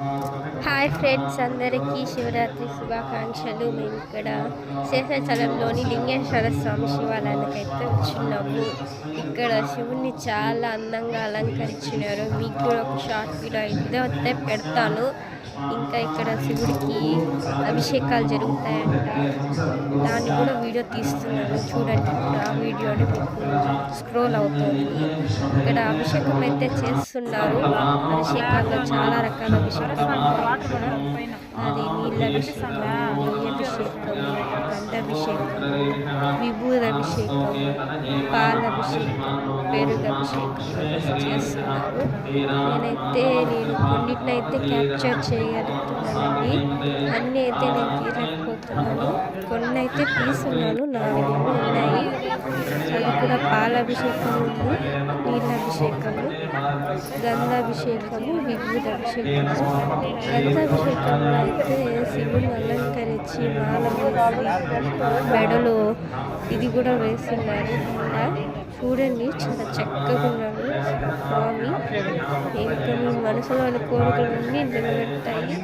uh, hi friends అందరికీ శివరాత్రి శుభాకాంక్షలు. మేము ఇక్కడ శేషాచలంలోని లింగేశ్వర స్వామి శివాలయానికి అయితే వచ్చున్నాము. ఇక్కడ శివుణ్ణి చాలా అందంగా అలంకరించినారు. మీకు కూడా ఒక షార్ట్ వీడియో అయితే వస్తే పెడతాను. ఇంకా ఇక్కడ శివుడికి అభిషేకాలు జరుగుతాయంట. దాన్ని కూడా వీడియో తీస్తున్నాను. చూడండి ఇప్పుడు ఆ వీడియోని మీకు స్క్రోల్ అవుతుంది. ఇక్కడ అభిషేకం అయితే చేస్తున్నారు. అభిషేకాల్లో చాలా రకాల అభిషేకాలు. అది నీళ్ళ అభిషేకం నెయ్యి అభిషేకం గంధాభిషేకం విభూద అభిషేకం పాల అభిషేకం పెరుగు అభిషేకం చేస్తున్నారు నేనైతే నేను కొన్నిటినైతే క్యాప్చర్ చేయగలుగుతున్నానండి అన్నీ అయితే నేను తీయలేకపోతున్నాను కొన్ని అయితే తీసున్నాను నాలుగు ఉన్నాయి అది కూడా పాలాభిషేకం ఉంది నీళ్ళ అభిషేకము గంధాభిషేకము గంధాభిషేకంలో అయితే శివుని అలంకరించి మాల మెడలో ఇది కూడా వేస్తున్నారు. చూడండి చాలా చక్కగా ఉన్నాడు. స్వామి ఇంకా మీ మనసులోని కోరికలన్నీ నెరవేరుతాయి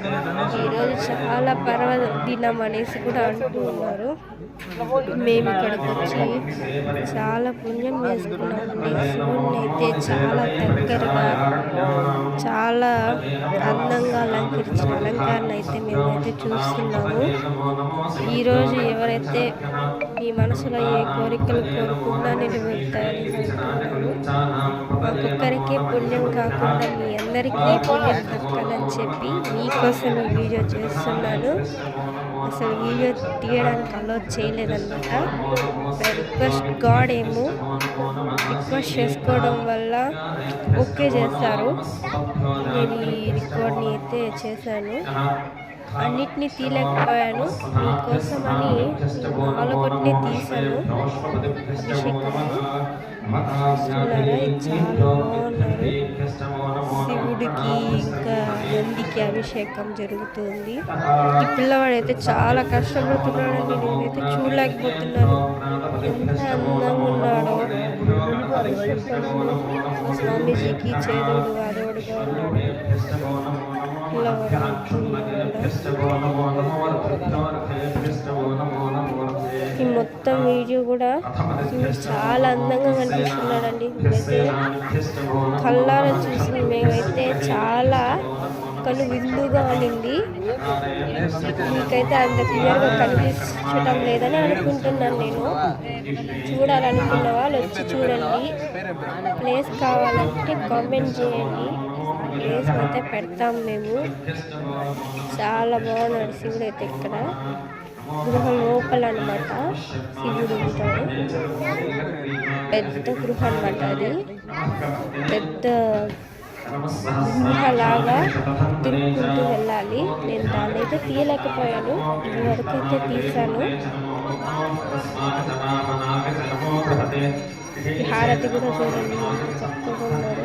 ఈరోజు చాలా పర్వ దినం అనేసి కూడా అంటూ ఉన్నారు. మేము ఇక్కడికి వచ్చి చాలా పుణ్యం చేసుకున్నామండి శివుణ్ణి అయితే చాలా దగ్గరగా చాలా అందంగా అలంకరించిన అలంకరణ అయితే మేమైతే చూస్తున్నాము. ఈరోజు ఎవరైతే మీ మనసులో ఏ కోరికలు కోరుకున్నా నిలబెడతారు ఒక్కొక్కరికి పుణ్యం కాకుండా మీ అందరికీ పుణ్యం దక్కాలని చెప్పి మీకోసం ఈ వీడియో చేస్తున్నాను. అసలు వీడియో తీయడానికి అలో చేయలేదన్నమాట. రిక్వెస్ట్ గాడ్ ఏమో రిక్వెస్ట్ చేసుకోవడం వల్ల ఓకే చేస్తారు. నేను ఈ రికార్డ్ని అయితే చేశాను. అన్నిటినీ తీయలేకపోయాను. అని ఆలకొట్టిని తీశాను. చాలా బాగున్నారు శివుడికి ఇంకా నందికి అభిషేకం జరుగుతుంది. ఈ పిల్లవాడు అయితే చాలా కష్టపడుతున్నాడని నేనైతే చూడలేకపోతున్నాను. ఎంత అందంగా ఉన్నాడో. స్వామీజీకి చేదోడు వాదోడుగా ఉన్నాడు. ఈ మొత్తం వీడియో కూడా చాలా అందంగా కనిపిస్తున్నాడండి. అయితే కళ్ళారా చూసి మేమైతే చాలా కళ్ళు విందుగా ఉండింది. మీకైతే అంత క్లియర్గా కనిపించడం లేదని అనుకుంటున్నాను నేను. చూడాలనుకున్న వాళ్ళు వచ్చి చూడండి. ప్లేస్ కావాలంటే కామెంట్ చేయండి. ప్లేస్ అయితే పెడతాం మేము. చాలా బాగున్నాడు శివుడు అయితే ఇక్కడ. గృహ లోపల అనమాట శివుడు ఉంటాడు. పెద్ద గృహ అనమాట అది. పెద్ద గుహలాగా తిరుగుతూ వెళ్ళాలి. నేను దాన్ని అయితే తీయలేకపోయాను. ఇది వరకు అయితే తీసాను హారతి కూడా చూడండి ఎంత చక్కగా ఉన్నారు.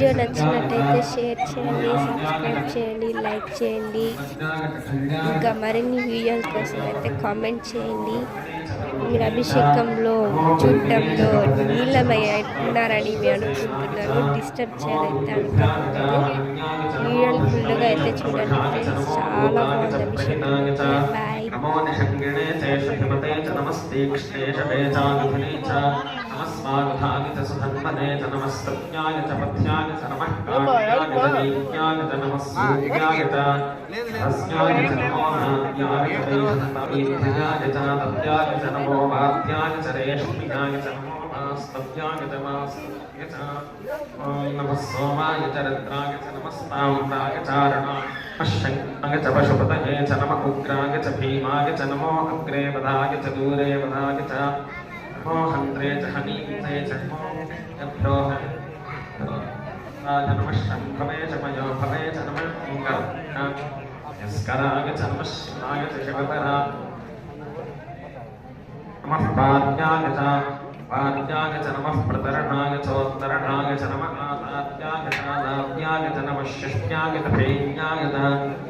వీడియో నచ్చినట్టయితే షేర్ చేయండి సబ్స్క్రైబ్ చేయండి లైక్ చేయండి ఇంకా మరిన్ని వీడియోల కోసం అయితే కామెంట్ చేయండి మీరు అభిషేకంలో చూడటంలో నీలమై ఉన్నారని మేము అనుకుంటున్నాను డిస్టర్బ్ చేయాలైతే అనుకుంటున్నాను వీడియోలు ఫుల్గా అయితే చూడండి ఫ్రెండ్స్ చాలా బాగుంది అభిషేకం బాయ్ నమో నిషంగిణే శేషహిమతే చ నమస్తీక్ష్ణేషే చానుధునే చ నమస్మాగధాని చ సుధన్మనే చ నమస్తజ్ఞాయ చ పథ్యాయ చ నమః కామ్యాయ చ వీర్యాయ చ నమః సూర్యాయ చ అస్యాయ చ నమో నాద్యాయ చ వీర్యాయ చ తత్యాయ చ నమో వాద్యాయ చ రేష్మ్యాయ చ నమో వాస్తవ్యాయ చ వాస్తవ్య చ ఓం నమః సోమాయ చ రుద్రాయ చ నమస్తామ్రాయ చారణాయ పశ్యంగాయ చ పశుపతయే చ నమ ఉగ్రాయ చ భీమాయ मोहन्द्रे च हनीन्द्रे च मोहन्दोहन् धर्मशम्भवे च मयो भवे च नमस्कराग च नमः च शिवतरा नमः पाद्याग च पाद्याग च नमः प्रतरणाग चोत्तरणाग च नमः आतात्याग च नाद्याग च नमः शिष्ट्याग च भैन्याग च